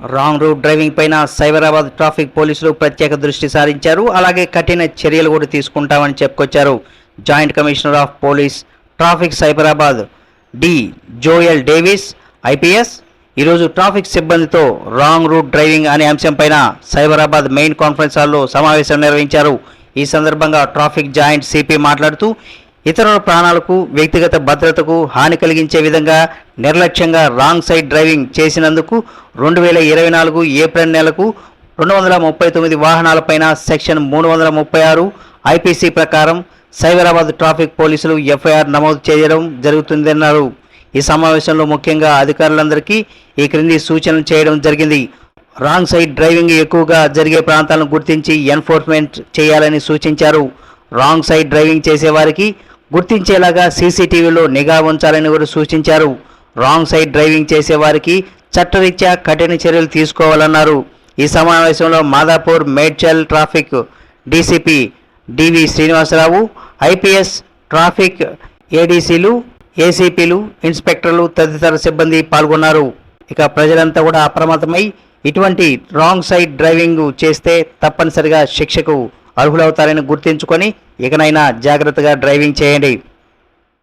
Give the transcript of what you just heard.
Wrong route driving పైన Cyberabad traffic పోలీసులు ప్రత్యేక దృష్టి సారించారు. అలాగే కఠిన చర్యలు కూడా తీసుకుంటామని చెప్పుకొచ్చారు. Joint commissioner of police traffic Cyberabad D Joel Davis IPS. ఈరోజు ట్రాఫిక్ సిబ్బందితో రాంగ్ రూట్ డ్రైవింగ్ అనే అంశంపైన సైబరాబాద్ మెయిన్ కాన్ఫరెన్స్ హాల్లో సమావేశం నిర్వహించారు. ఈ సందర్భంగా ట్రాఫిక్ జాయింట్ సిపి మాట్లాడుతూ ఇతరుల ప్రాణాలకు వ్యక్తిగత భద్రతకు హాని కలిగించే విధంగా నిర్లక్ష్యంగా రాంగ్ సైడ్ డ్రైవింగ్ చేసినందుకు రెండు వేల ఇరవై నాలుగు ఏప్రిల్ నెలకు రెండు వందల ముప్పై తొమ్మిది వాహనాలపైన సెక్షన్ మూడు వందల ముప్పై ఆరు ఐపీసీ ప్రకారం సైబరాబాద్ ట్రాఫిక్ పోలీసులు ఎఫ్ఐఆర్ నమోదు చేయడం జరుగుతుందన్నారు. ఈ సమావేశంలో ముఖ్యంగా అధికారులందరికీ ఈ క్రింది సూచనలు చేయడం జరిగింది. రాంగ్ సైడ్ డ్రైవింగ్ ఎక్కువగా జరిగే ప్రాంతాలను గుర్తించి ఎన్ఫోర్స్మెంట్ చేయాలని సూచించారు. రాంగ్ సైడ్ డ్రైవింగ్ చేసేవారికి గుర్తించేలాగా సీసీటీవీలో నిఘా ఉంచాలని వారు సూచించారు. రాంగ్ సైడ్ డ్రైవింగ్ చేసేవారికి చట్టరీత్యా కఠిన చర్యలు తీసుకోవాలన్నారు. ఈ సమావేశంలో Madhapur Medchal traffic DCP D V Srinivasa Rao IPS traffic ఏడీసీలు ఏసీపీలు ఇన్స్పెక్టర్లు తదితర సిబ్బంది పాల్గొన్నారు. ఇక ప్రజలంతా కూడా అప్రమత్తమై ఇటువంటి రాంగ్ సైడ్ డ్రైవింగ్ చేస్తే తప్పనిసరిగా శిక్షకు అర్హులవుతారని గుర్తించుకొని ఇకనైనా జాగ్రత్తగా డ్రైవింగ్ చేయండి.